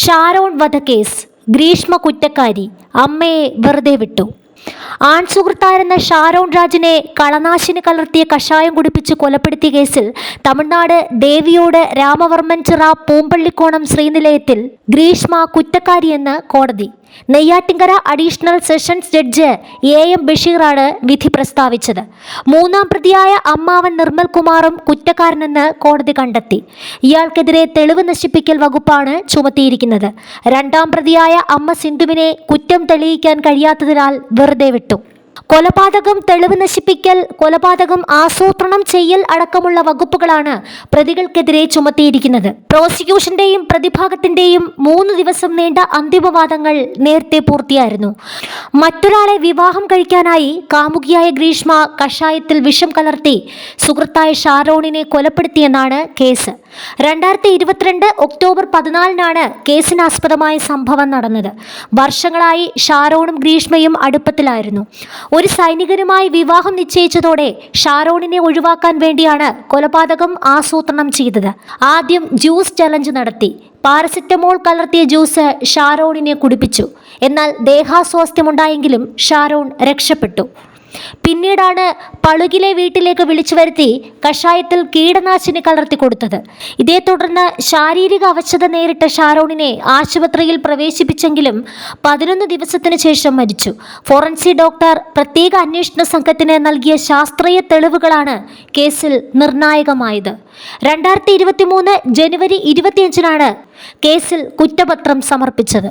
ഷാരോൺ വധക്കേസ് ഗ്രീഷ്മ കുറ്റക്കാരി അമ്മയെ വെറുതെ വിട്ടു. ആൺസുഹൃത്തായിരുന്ന ഷാരോൺ രാജിനെ കളനാശിനി കലർത്തിയ കഷായം കുടിപ്പിച്ച് കൊലപ്പെടുത്തിയ കേസിൽ തമിഴ്നാട് ദേവിയോട് രാമവർമ്മൻ ചിറ പൂമ്പള്ളിക്കോണം ശ്രീനിലയത്തിൽ ഗ്രീഷ്മ കുറ്റക്കാരിയെന്ന് കോടതി. Neyyattinkara additional sessions judge A M ബഷീറാണ് വിധി പ്രസ്താവിച്ചത്. മൂന്നാം പ്രതിയായ അമ്മാവൻ നിർമ്മൽ കുമാറും കുറ്റക്കാരനെന്ന് കോടതി കണ്ടെത്തി. ഇയാൾക്കെതിരെ തെളിവ് നശിപ്പിക്കൽ വകുപ്പാണ് ചുമത്തിയിരിക്കുന്നത്. രണ്ടാം പ്രതിയായ അമ്മ സിന്ധുവിനെ കുറ്റം തെളിയിക്കാൻ കഴിയാത്തതിനാൽ വെറുതെ വിട്ടു. കൊലപാതകം തെളിവ് നശിപ്പിക്കൽ കൊലപാതകം ആസൂത്രണം ചെയ്യൽ അടക്കമുള്ള വകുപ്പുകളാണ് പ്രതികൾക്കെതിരെ ചുമത്തിയിരിക്കുന്നത്. പ്രോസിക്യൂഷന്റെയും പ്രതിഭാഗത്തിന്റെയും മൂന്ന് ദിവസം നീണ്ട അന്തിമവാദങ്ങൾ നേരത്തെ പൂർത്തിയായിരുന്നു. മറ്റൊരാളെ വിവാഹം കഴിക്കാനായി കാമുകിയായ ഗ്രീഷ്മ കഷായത്തിൽ വിഷം കലർത്തി സുഹൃത്തായ ഷാരോണിനെ കൊലപ്പെടുത്തിയെന്നാണ് കേസ്. രണ്ടായിരത്തി ഇരുപത്തിരണ്ട് ഒക്ടോബർ പതിനാലിനാണ് കേസിനാസ്പദമായ സംഭവം നടന്നത്. വർഷങ്ങളായി ഷാരോണും ഗ്രീഷ്മയും അടുപ്പത്തിലായിരുന്നു. ഒരു സൈനികനുമായി വിവാഹം നിശ്ചയിച്ചതോടെ ഷാരോണിനെ ഒഴിവാക്കാൻ വേണ്ടിയാണ് കൊലപാതകം ആസൂത്രണം ചെയ്തത്. ആദ്യം ജ്യൂസ് ചലഞ്ച് നടത്തി. പാരസെറ്റമോൾ കലർത്തിയ ജ്യൂസ് ഷാരോണിനെ കുടിപ്പിച്ചു. എന്നാൽ ദേഹാസ്വാസ്ഥ്യമുണ്ടായെങ്കിലും ഷാരോൺ രക്ഷപ്പെട്ടു. പിന്നീടാണ് പളുകിലെ വീട്ടിലേക്ക് വിളിച്ചു വരുത്തി കഷായത്തിൽ കീടനാശിനി കലർത്തി കൊടുത്തത്. ഇതേ തുടർന്ന് ശാരീരിക അവശത നേരിട്ട ഷാരോണിനെ ആശുപത്രിയിൽ പ്രവേശിപ്പിച്ചെങ്കിലും പതിനൊന്ന് ദിവസത്തിന് ശേഷം മരിച്ചു. ഫോറൻസിക് ഡോക്ടർ പ്രത്യേക അന്വേഷണ സംഘത്തിന് നൽകിയ ശാസ്ത്രീയ തെളിവുകളാണ് കേസിൽ നിർണായകമായത്. രണ്ടായിരത്തി ജനുവരി ഇരുപത്തിയഞ്ചിനാണ് കേസിൽ കുറ്റപത്രം സമർപ്പിച്ചത്.